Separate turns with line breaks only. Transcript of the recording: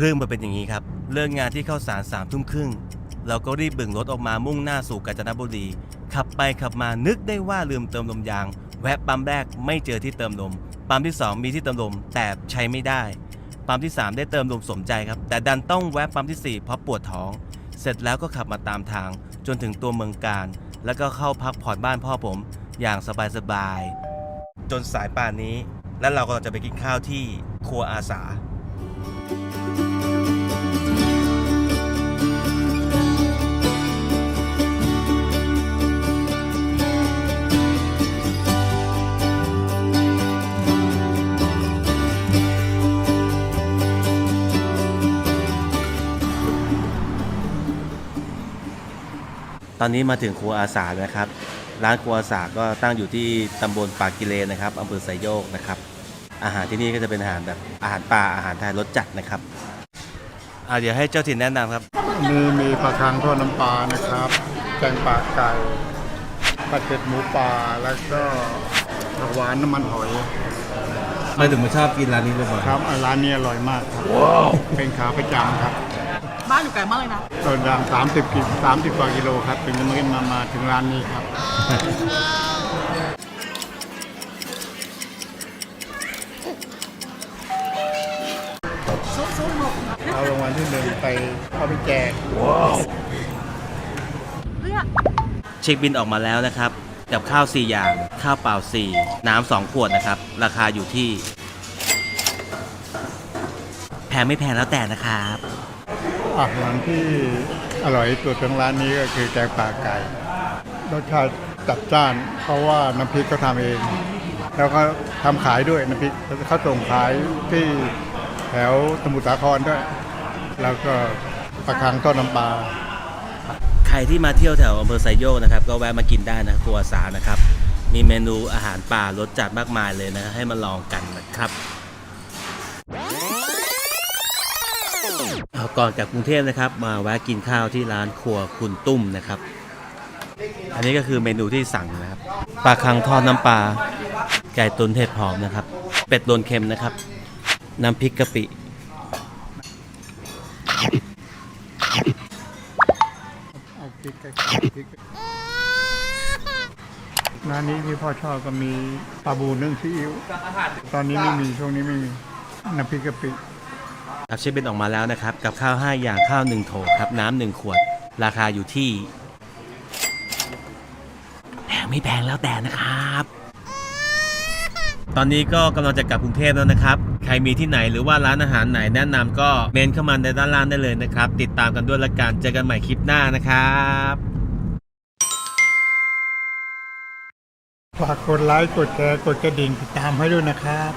เรื่องมันเป็นอย่างนี้ครับ เลิกงานที่เข้าสารสามทุ่มครึ่งเราก็รีบบึ่งรถออกมามุ่งหน้าสู่กาญจนบุรี ขับไปขับมานึกได้ว่าลืมเติมลมยาง แวะปั๊มแรกไม่เจอที่เติมลม ปั๊มที่ 2 มีที่เติมลมแต่ใช้ไม่ได้ ปั๊มที่ 3 ได้เติมลมสมใจครับ แต่ดันต้องแวะปั๊มที่ 4 เพราะปวดท้อง เสร็จแล้วก็ขับมาตามทาง จนถึงตัวเมืองการ แล้วก็เข้าพักผ่อนบ้านพ่อผม อย่างสบายๆจนสายป่านนี้ แล้วเราก็จะไปกินข้าวที่ครัวอาสา ตอนนี้มาถึงครัวอาสาแล้วนะครับ ร้านครัวอาสาก็ตั้งอยู่ที่ตำบลปากกิเลนนะครับอำเภอไซโยกนะครับ อาหารที่นี่ก็จะเป็นอาหารแบบอาหารป่าอาหารไทยรสจัดนะครับอ่าเดี๋ยวให้เจ้าถิ่นแนะนำครับ
มีมีปลาคังทอดน้ำปลานะครับแกงปลาไก่ผัดเผ็ดหมูปลาแล้วก็ผักหวานน้ำมันหอย
ไม่ถึงมาชอบกินร้านนี้เลยบ่อย
ครับอ่าร้านนี้อร่อยมากครับเป็นขาประจำครับ
บ้านอยู่ไกลมากเลยนะ
ตอนดังสามสิบกิสามสิบกว่ากิโลครับ ถึงจะมามามาถึงร้านนี้ครับ
ซุปซุปหมก
เอารางวัลที่หนึ่งไปเอาไปแจก
เลือก
เช็คบินออกมาแล้วนะครับ กับข้าว 4 อย่าง ข้าวเปล่า 4 น้ำ 2 ขวดนะครับ ราคาอยู่ที่ แพงไม่แพงแล้วแต่นะครับ
อาหารที่อร่อยที่สุดของร้านนี้ก็คือแกงปลาไก่รสชาติจัดจ้าน เพราะว่าน้ำพริกเขาทำเอง แล้วก็ทำขายด้วยน้ำพริกเขาส่งขายที่แถวสมุทรสาครด้วย แล้วก็ปลาคังต้นน้ำปลา
ใครที่มาเที่ยวแถวอำเภอไซโยกนะครับ ก็แวะมากินได้นะครัวสานะครับ มีเมนูอาหารป่ารสจัดมากมายเลยนะให้มาลองกันนะครับ ก่อนกลับกรุงเทพนะครับมาแวะกินข้าวที่ร้านครัวคุณตุ้มนะครับ อันนี้ก็คือเมนูที่สั่งนะครับปลาคังทอดน้ำปลาไก่ตุ๋นเห็ดหอมนะครับ เป็ดโดนเค็มนะครับ น้ำพริกกะปิ
เอาพริกกับพริกร้านนี้ที่พ่อชอบก็มีปลาบูนึ่งซีอิ๊วตอนนี้ไม่มีช่วงนี้ไม่มีน้ำพริกกะปิ
ครับเช็คบินออกมาแล้วนะครับ กับข้าว 5 อย่างข้าว 1 โถครับ น้ำหนึ่งขวด ราคาอยู่ที่แพงไม่แพงแล้วแต่นะครับ ตอนนี้ก็กำลังจะกลับกรุงเทพแล้วนะครับ ใครมีที่ไหนหรือว่าร้านอาหารไหนแนะนำก็เมนเข้ามาในด้านล่างได้เลยนะครับ ติดตามกันด้วยละกันเจอกันใหม่คลิปหน้านะครับ
ฝากกดไลค์กดแชร์กดกระดิ่งติดตามให้ด้วยนะครับ